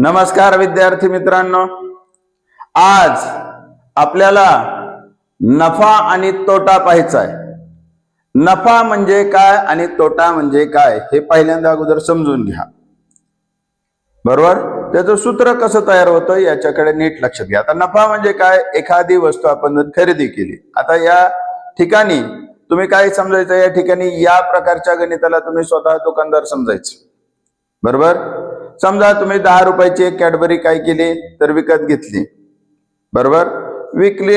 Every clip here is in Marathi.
नमस्कार विद्यार्थी मित्रांनो. आज आपल्याला नफा आणि तोटा पाहायचा आहे. नफा म्हणजे काय आणि तोटा म्हणजे काय हे पहिल्यांदा अगोदर समजून घ्या. बरोबर? त्याचं सूत्र कसं तयार होतं याच्याकडे नीट लक्ष घ्या आता नफा म्हणजे काय? एखादी वस्तू आपण खरेदी केली. आता या ठिकाणी तुम्ही काय समजायचं? या ठिकाणी या प्रकारच्या गणिताला तुम्ही स्वतः दुकानदार समजायचं. बरोबर? समजा तुम्ही दहा रुपयाची एक कॅडबरी काय केली तर विकत घेतली. बरोबर? विकली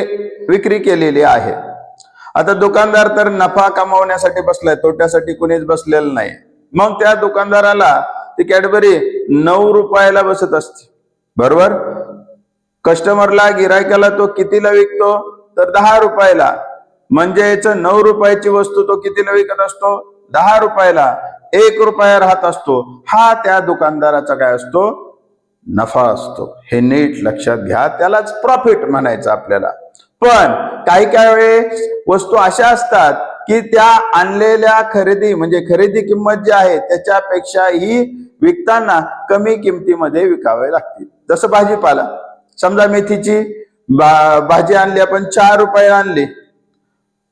विक्री केलेली आहे. आता दुकानदार तर नफा कमावण्यासाठी बसलाय तोट्यासाठी कुणीच बसलेलं नाही. मग त्या दुकानदाराला ती कॅडबरी नऊ रुपयाला बसत असते. बरोबर? कस्टमरला गिरायकाला तो कितीला विकतो? तर दहा रुपयाला. म्हणजे याचं नऊ रुपयाची वस्तू तो कितीला विकत असतो? दहा रुपयाला. एक रुपया राहत असतो हा त्या दुकानदाराचा काय असतो? नफा असतो. हे नीट लक्षात घ्या त्यालाच प्रॉफिट म्हणायचं आपल्याला. पण काही काही वेळेस वस्तू अशा असतात की त्या आणलेल्या खरेदी म्हणजे खरेदी किंमत जी आहे त्याच्यापेक्षाही विकताना कमी किमतीमध्ये विकावे लागतील. जसं भाजीपाला. समजा मेथीची बा- भाजी आणली आपण चार रुपये आणली.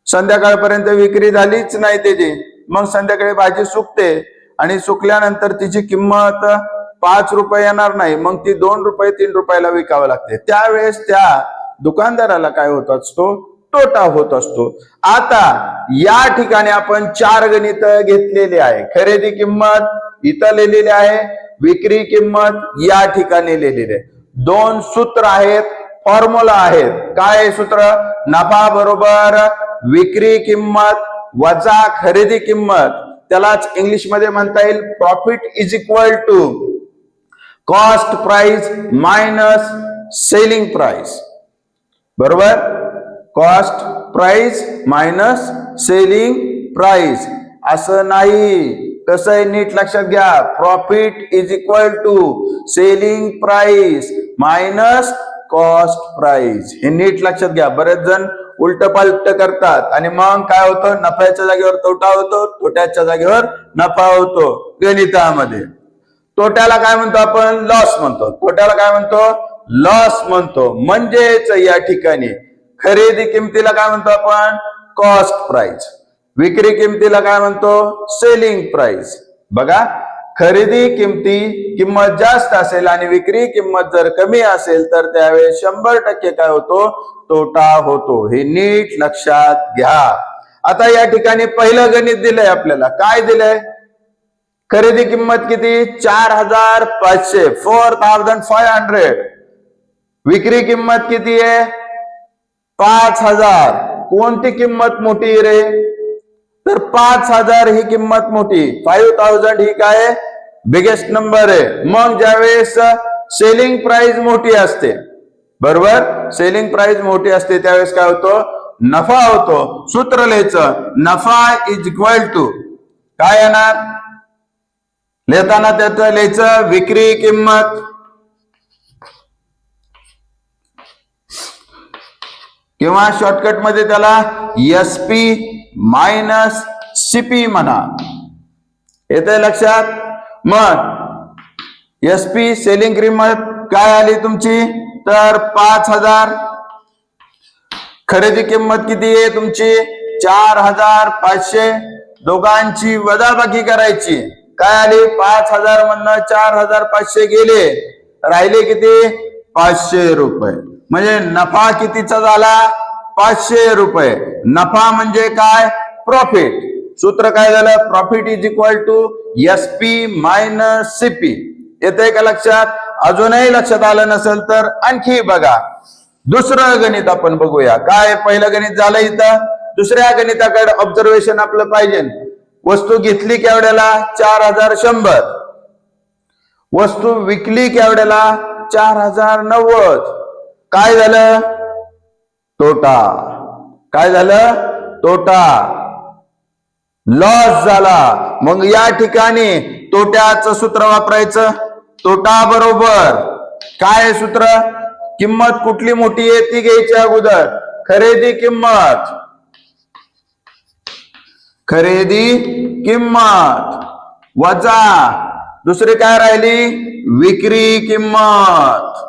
संध्याकाळपर्यंत विक्री झालीच नाही त्याची. मग संध्याकाळी भाजी सुकते आणि सुकल्यानंतर तिची किंमत पाच रुपये येणार नाही मग ती दोन रुपये तीन रुपयाला विकावं लागते. त्यावेळेस त्या दुकानदाराला काय होत असतो? तोटा होत असतो. आता या ठिकाणी आपण चार गणित घेतलेली आहे. खरेदी किंमत इथं लिहिलेली आहे विक्री किंमत या ठिकाणी लिहिलेली आहे. दोन सूत्र आहेत फॉर्म्युला आहेत. काय सूत्र? नफा बरोबर विक्री किंमत वजा खरेदी किंमत त्यालाच इंग्लिशमध्ये म्हणता येईल profit is equal to cost price minus selling price बरोबर? Cost price minus selling price असं नाही. कसं आहे? नीट लक्षात घ्या. Profit is equal to selling price minus cost price हे नीट लक्षात घ्या. बरेच जण उलट पालट करतात. आणि मग काय होतं? नफ्याच्या जागेवर तोटा होतो तोट्याच्या जागेवर नफा होतो गणितामध्ये. तोट्याला काय म्हणतो आपण? लॉस म्हणतो. तोट्याला काय म्हणतो? लॉस म्हणतो. म्हणजेच या ठिकाणी खरेदी किमतीला काय म्हणतो आपण? कॉस्ट प्राइस विक्री किमतीला काय म्हणतो? सेलिंग प्राइस बघा खरेदी किमती किंमत जास्त असेल आणि विक्री किंमत जर कमी असेल तर त्यावेळेस शंभर टक्के काय होतो? तोटा होतो. हे नीट लक्षात घ्या. आता या ठिकाणी पहिलं गणित दिलंय आपल्याला. काय दिलंय? खरेदी किंमत किती? चार हजार पाचशे. Four thousand five hundred. विक्री किंमत किती आहे? पाच हजार. कोणती किंमत मोठी आहे रे? तर पाच हजार ही किंमत मोठी. फाईव्ह थाउजंड ही काय? बिगेस्ट नंबर आहे. मग ज्यावेळेस सेलिंग प्राइस मोठी असते. बरोबर? सेलिंग प्राइस मोठी असते त्यावेळेस काय होतो? नफा होतो. सूत्र लिहायचं नफा इज इक्वल टू काय येणार? लिहिताना त्याचं लिहायचं विक्री किंमत. किंवा शॉर्टकटमध्ये त्याला एस पी मायनस सीपी म्हणा. येते लक्षात? मग एस पी सेलिंग किंमत काय आली तुमची? तर पाच हजार. खरेदी किंमत किती आहे तुमची? चार हजार पाचशे. दोघांची वजाबाकी करायची. काय आली? पाच हजार मधनं चार हजार पाचशे गेले. राहिले किती? पाचशे रुपये. म्हणजे नफा कितीचा झाला? पाचशे रुपये. नफा म्हणजे काय? प्रॉफिट सूत्र काय झालं? Profit is equal to S P minus CP येते का लक्षात? अजूनही लक्षात आलं नसेल तर आणखी बघा. दुसरं गणित आपण बघूया. काय? पहिलं गणित झालं इथं. दुसऱ्या गणिताकडे ऑब्झर्वेशन आपलं पाहिजे. वस्तू घेतली केवढ्याला? चार हजार शंभर. वस्तू विकली केवढ्याला? चार हजार नव्वद. काय झालं? तोटा. काय झालं? तोटा. लॉस झाला. मग या ठिकाणी तोट्याचं सूत्र वापरायचं? तोटा बरोबर. काय सूत्र? किंमत कुठली मोठी आहे ती घ्यायची अगोदर. खरेदी किंमत. खरेदी किंमत. वजा. दुसरी काय राहिली? विक्री किंमत.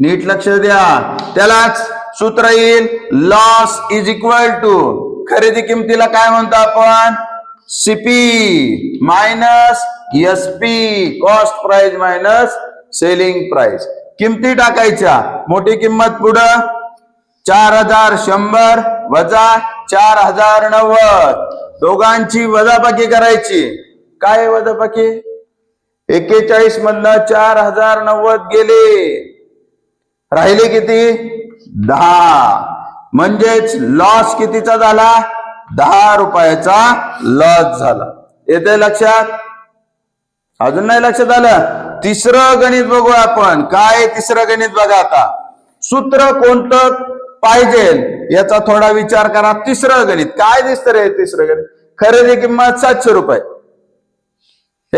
नीट लक्ष द्या. त्यालाच सूत्र येईल लॉस इज इक्वल टू खरेदी किमतीला काय म्हणतो आपण? CP minus S P cost price minus selling price किमती टाकायच्या? मोठी किंमत पुढं. चार हजार शंभर वजा चार हजार नव्वद. दोघांची वजाबाकी करायची. काय वजाबाकी? एक्केचाळीस मधनं चार हजार नव्वद गेले. राहिले किती? दहा. म्हणजेच लॉस कितीचा झाला? दहा रुपयाचा लॉस झाला. येते लक्षात? अजून नाही लक्षात आलं? तिसरं गणित बघू आपण. काय तिसरं गणित बघा आता? सूत्र कोणतं पाहिजे? याचा थोडा विचार करा. तिसरं गणित. काय दिसतं रे तिसरं गणित? खरेदी किंमत सातशे रुपये.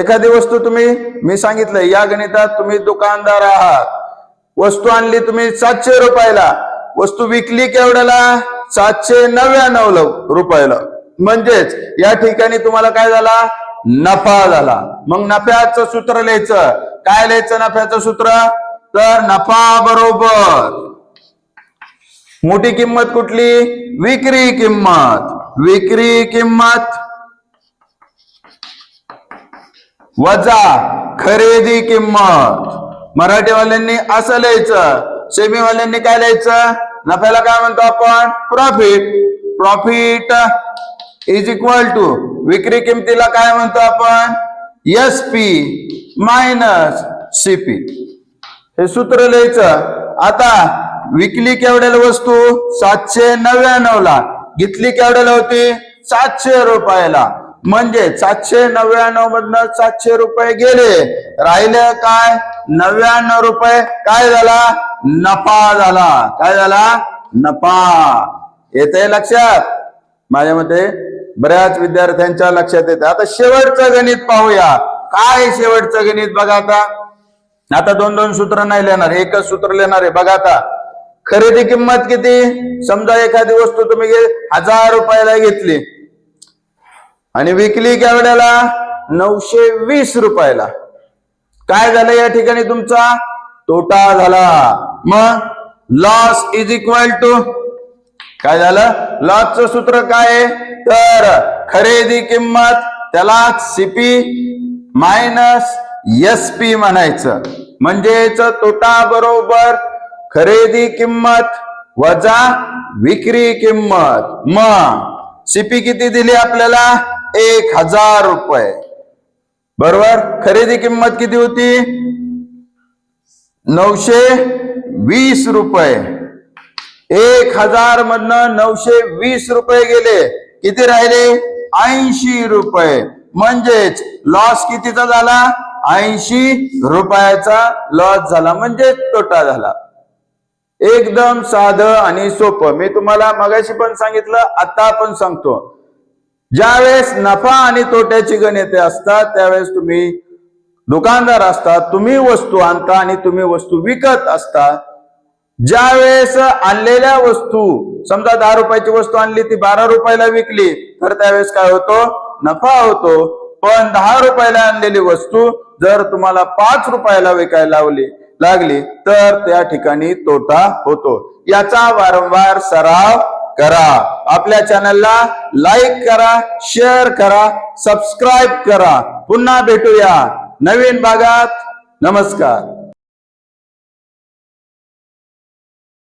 एखादी वस्तू तुम्ही मी सांगितलं या गणितात तुम्ही दुकानदार आहात. वस्तू आणली तुम्ही सातशे रुपयाला. वस्तू विकली केवढ्याला? सातशे नव्याण्णव रुपयाला. म्हणजेच या ठिकाणी तुम्हाला काय झाला? नफा झाला. मग नफ्याचं सूत्र लिहायचं. काय लिहायचं नफ्याचं सूत्र? तर नफा बरोबर. मोठी किंमत कुठली? विक्री किंमत. विक्री किंमत वजा खरेदी किंमत. मराठीवाल्यांनी असं लिहायचं. सेमीवाल्यांनी काय लिहायचं? नफ्याला काय म्हणतो आपण? Profit profit is equal to विक्री किमतीला काय म्हणतो आपण? एस पी मायनस सीपी हे सूत्र लिहायचं. आता विकली केवढ्याला वस्तू? सातशे नव्याण्णव ला घेतली केवढ्याला होती? सातशे रुपयाला. म्हणजे सातशे नव्याण्णव मधनं सातशे रुपये गेले. राहिले काय? नव्याण्णव रुपये. काय झाला? नफा झाला. काय झाला? नफा. येते लक्षात? माझ्या मते बऱ्याच विद्यार्थ्यांच्या लक्षात येते आता शेवटचं गणित पाहूया. काय शेवटचं गणित बघा आता? आता दोन दोन सूत्र नाही लिहिणार एकच सूत्र लिहिणार आहे. बघा आता. खरेदी किंमत किती? समजा एखादी वस्तू तुम्ही हजार रुपयाला घेतली. आणि विकली केवढ्याला नऊशे वीस रुपयाला. काय झालं या ठिकाणी तुमचा? तोटा झाला. मग? लॉस इज इक्वल टू काय झालं? लॉसचं सूत्र काय आहे? तर खरेदी किंमत त्याला सीपी मायनस एस पी म्हणायचं. म्हणजेच तोटा बरोबर खरेदी किंमत वजा विक्री किंमत. मग? सीपी किती दिली आपल्याला? एक हजार रुपये. बरोबर? खरेदी किंमत किती होती? नऊशे वीस रुपये. एक हजार मधनं नऊशे वीस रुपये गेले. किती राहिले? ऐंशी रुपये. म्हणजेच लॉस कितीचा झाला? ऐंशी रुपयाचा लॉस झाला. म्हणजे तोटा झाला. एकदम साधं आणि सोपं. मी तुम्हाला मगाशी पण सांगितलं आता पण सांगतो. ज्यावेळेस नफा आणि तोट्याची गणिते असतात त्यावेळेस तुम्ही दुकानदार असतात तुम्ही वस्तू आणता आणि तुम्ही वस्तू विकत असता ज्यावेळेस आणलेल्या वस्तू समजा दहा रुपयाची वस्तू आणली ती बारा रुपयाला विकली तर त्यावेळेस काय होतो? नफा होतो. पण दहा रुपयाला आणलेली वस्तू जर तुम्हाला पाच रुपयाला विकायला लावली लागली तर त्या ठिकाणी तोटा होतो. याचा वारंवार सराव करा. आपल्या चॅनलला लाईक करा शेअर करा सबस्क्राईब करा. पुन्हा भेटूया नवीन भागात. नमस्कार.